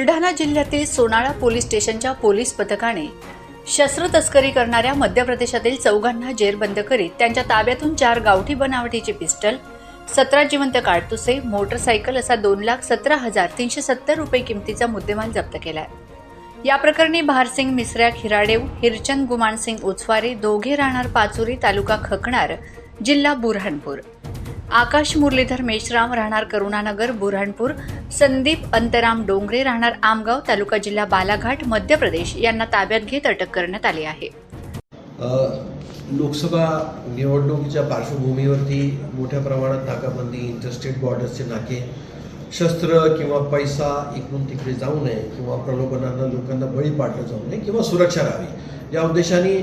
बुलढाणा जिल्ह्यातील सोनाळा पोलीस स्टेशनच्या पोलीस पथकाने शस्त्र तस्करी करणाऱ्या मध्य प्रदेशातील चौघांना जेरबंद करीत त्यांच्या ताब्यातून चार गावठी बनावटीचे पिस्टल सतरा जिवंत काडतुसे मोटरसायकल असा दोन लाख सतरा हजार तीनशे सत्तर रुपये किमतीचा मुद्देमाल जप्त केलाय. या प्रकरणी भारसिंग मिसऱ्या खिराडेव हिरचंद गुमानसिंग उचवारे दोघे राहणार पाचुरी तालुका खकणार जिल्हा बुरहानपूर. आकाश मुरलीधर मेश्राम राहणार करुणानगर बुरहाणपूर संदीप अंतराम डोंगरे राहणार आमगाव तालुका जिल्हा बालाघाट मध्य प्रदेश. यांना ताब्यात घेत अटक करण्यात आली आहे. लोकसभा निवडणुकीच्या पार्श्वभूमीवरती मोठ्या प्रमाणात नाकाबंदी इंटरस्टेट बॉर्डर्सचे नाके शस्त्र किंवा पैसा इकडून तिकडे जाऊ नये किंवा प्रलोभनांना लोकांना बळी पाडलं जाऊ नये किंवा सुरक्षा राहावी. या उद्देशाने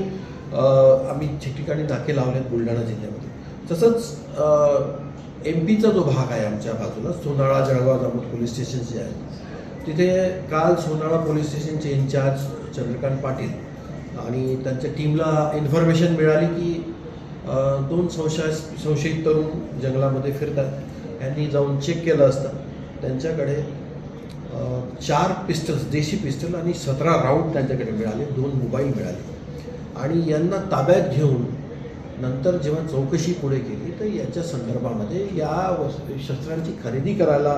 आम्ही ठिकठिकाणी नाके लावलेत बुलढाणा जिल्ह्यामध्ये. तसंच एम पीचा जो भाग आहे आमच्या बाजूला सोनाळा जळगाव जामोद पोलीस स्टेशन जे आहे तिथे काल सोनाळा पोलीस स्टेशनचे इन्चार्ज चंद्रकांत पाटील आणि त्यांच्या टीमला इन्फॉर्मेशन मिळाली की दोन संशय संशयित तरुण जंगलामध्ये फिरतात. यांनी जाऊन चेक केलं असता. त्यांच्याकडे चार पिस्टल्स देशी पिस्टल आणि सतरा राऊंड त्यांच्याकडे मिळाले दोन मोबाईल मिळाले. आणि यांना ताब्यात घेऊन नंतर जेव्हा चौकशी पुढे केली तर याच्या संदर्भामध्ये या वस्तू शस्त्रांची खरेदी करायला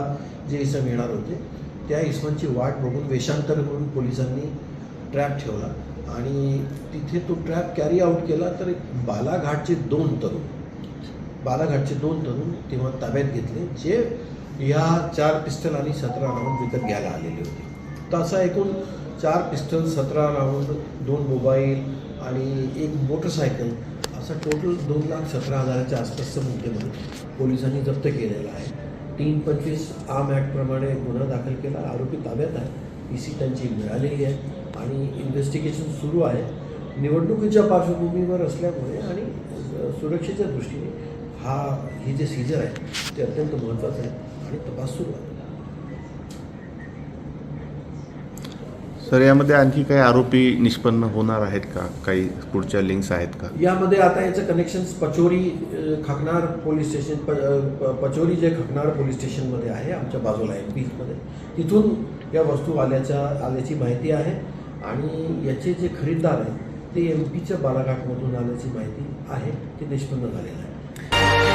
जे इसम येणार होते त्या इसमांची वाट बघून वेषांतर करून पोलिसांनी ट्रॅप ठेवला. आणि तिथे तो ट्रॅप कॅरी आऊट केला तर बालाघाटचे दोन तरुण बालाघाटचे दोन तरुण तेव्हा ताब्यात घेतले जे या चार पिस्टल आणि सतरा राऊंड विकत घ्यायला आलेले होते. तर असा एकूण चार पिस्टल सतरा राऊंड दोन मोबाईल आणि एक मोटरसायकल असा टोटल दोन लाख सतरा हजाराच्या आसपासचं मुद्देमाल पोलिसांनी जप्त केलेला आहे. तीन पंचवीस आम ॲक्टप्रमाणे गुन्हा दाखल केला आरोपी ताब्यात आहे. पी सी त्यांची मिळालेली आहे आणि इन्व्हेस्टिगेशन सुरू आहे. निवडणुकीच्या पार्श्वभूमीवर असल्यामुळे आणि सुरक्षेच्या दृष्टीने हा हे जे सीजर आहे ते अत्यंत महत्त्वाचं आहे आणि तपास सुरू आहे. सर यामध्ये आणखी काही आरोपी निष्पन्न होणार आहेत का? काही पुढच्या लिंक्स आहेत का? यामध्ये आता याचं connection Pachori Khaknar police station प पचोरी जे खकनार पोलीस स्टेशनमध्ये आहे आमच्या बाजूला आहे बीचमध्ये तिथून या वस्तू आल्याच्या आल्याची माहिती आहे आणि याचे जे खरीददार आहेत ते एम पीच्या बालाघाटमधून आल्याची माहिती आहे ते निष्पन्न झालेलं आहे.